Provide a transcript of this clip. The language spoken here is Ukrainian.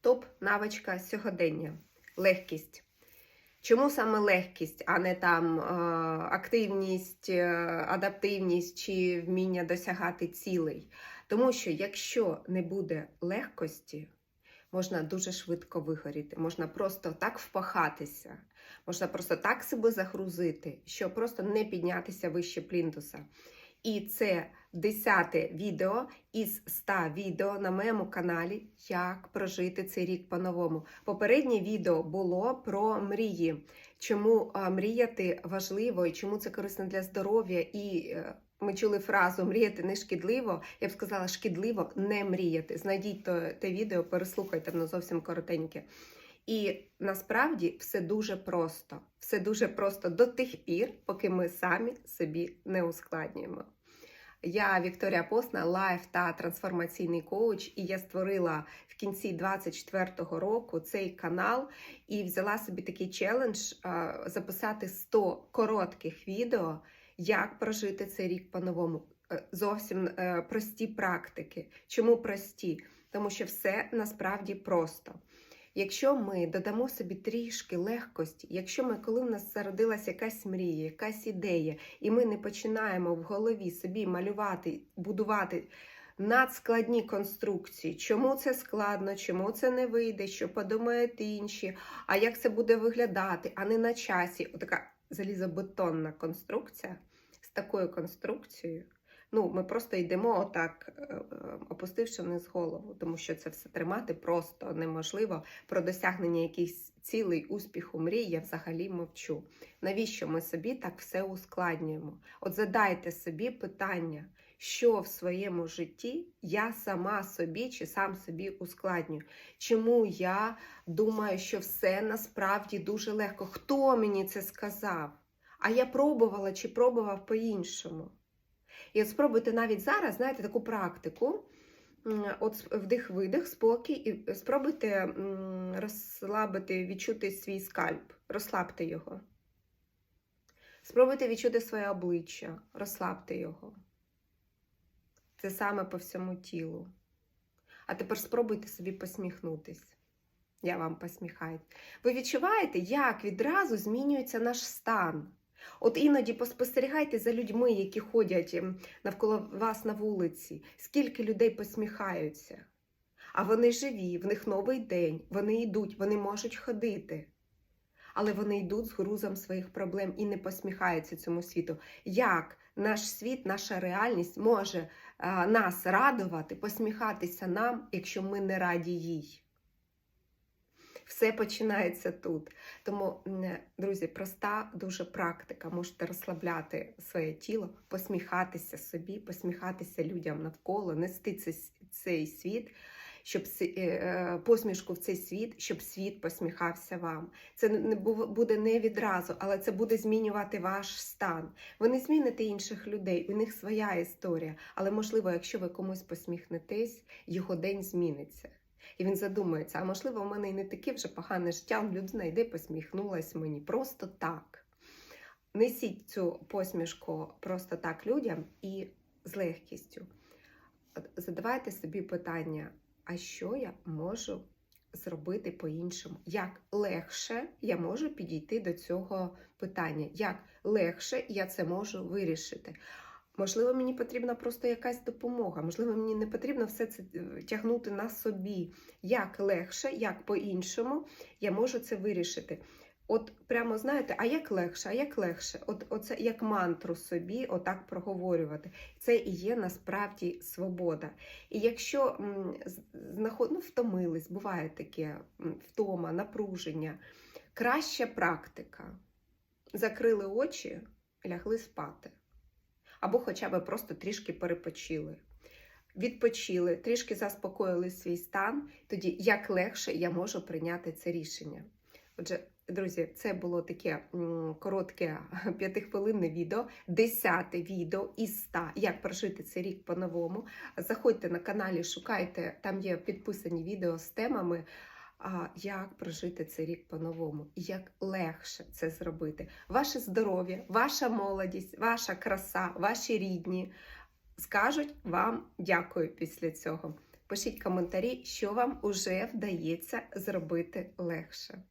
Топ-навичка сьогодення легкість. Чому саме легкість, а не там е, активність, е, адаптивність чи вміння досягати цілей? Тому що якщо не буде легкості, можна дуже швидко вигоріти, можна просто так впахатися, можна просто так себе загрузити, що просто не піднятися вище плінтуса. І це десяте відео із 100 відео на моєму каналі Як прожити цей рік по-новому. Попереднє відео було про мрії, чому мріяти важливо і чому це корисно для здоров'я. І е, ми чули фразу мріяти не шкідливо. Я б сказала, шкідливо не мріяти. Знайдіть те відео, переслухайте, воно зовсім коротеньке. І насправді все дуже просто. Все дуже просто до тих пір, поки ми самі собі не ускладнюємо. Я Вікторія Посна, лайф та трансформаційний коуч, і я створила в кінці 24-го року цей канал і взяла собі такий челендж записати 100 коротких відео, як прожити цей рік по-новому. Е, Зовсім е, прості практики. Чому прості? Тому що все насправді просто. Якщо ми додамо собі трішки легкості, якщо ми, коли в нас зародилася якась мрія, якась ідея, і ми не починаємо в голові собі малювати, будувати надскладні конструкції, чому це складно, чому це не вийде, що подумають інші, а як це буде виглядати, а не на часі. Отака залізобетонна конструкція з такою конструкцією. Ну, ми просто йдемо отак, е, е, опустивши вниз голову, тому що це все тримати просто неможливо. Про досягнення якихось цілей, успіху, мрій я взагалі мовчу. Навіщо ми собі так все ускладнюємо? От задайте собі питання, що в своєму житті я сама собі чи сам собі ускладнюю. Чому я думаю, що все насправді дуже легко? Хто мені це сказав? А я пробувала чи пробував по-іншому. І от спробуйте навіть зараз, знаєте, таку практику. От вдих-видих, спокій, і спробуйте розслабити, відчути свій скальп, розслабте його. Спробуйте відчути своє обличчя, розслабте його. Це саме по всьому тілу. А тепер спробуйте собі посміхнутись. Я вам посміхаюсь. Ви відчуваєте, як відразу змінюється наш стан? От іноді поспостерігайте за людьми, які ходять ем, навколо вас на вулиці, скільки людей посміхаються. А вони живі, в них новий день, вони йдуть, вони можуть ходити. Але вони йдуть з грузом своїх проблем і не посміхаються цьому світу. Як наш світ, наша реальність може а, нас радувати, посміхатися нам, якщо ми не раді їй? Все починається тут. Тому, друзі, проста дуже практика. Можете розслабляти своє тіло, посміхатися собі, посміхатися людям навколо, нести цей, цей світ, щоб е, е, посмішку в цей світ, щоб світ посміхався вам. Це не буде не відразу, але це буде змінювати ваш стан. Ви не зміните інших людей, у них своя історія. Але можливо, якщо ви комусь посміхнетесь, його день зміниться. І він задумається, а можливо, в мене і не таке вже погане життя, людина йде, посміхнулась мені просто так. Несіть цю посмішку просто так людям і з легкістю. Задавайте собі питання, а що я можу зробити по-іншому? Як легше я можу підійти до цього питання? Як легше я це можу вирішити? Можливо, мені потрібна просто якась допомога, можливо, мені не потрібно все це е, тягнути на собі. Як легше, як по-іншому я можу це вирішити. От прямо знаєте, а як легше, а як легше? От оце як мантру собі отак проговорювати. Це і є насправді свобода. І якщо знаход... ну, втомились, буває таке втома, напруження, краща практика. Закрили очі, лягли спати або хоча б просто трішки перепочили. Відпочили, трішки заспокоїли свій стан, тоді як легше я можу прийняти це рішення. Отже, друзі, це було таке коротке п'ятихвилинне відео, десяте відео із 100, як прожити цей рік по-новому. Заходьте на каналі, шукайте, там є підписані відео з темами, як прожити цей рік по-новому, і як легше це зробити. Ваше здоров'я, ваша молодість, ваша краса, ваші рідні скажуть вам дякую після цього. Пишіть коментарі, що вам уже вдається зробити легше.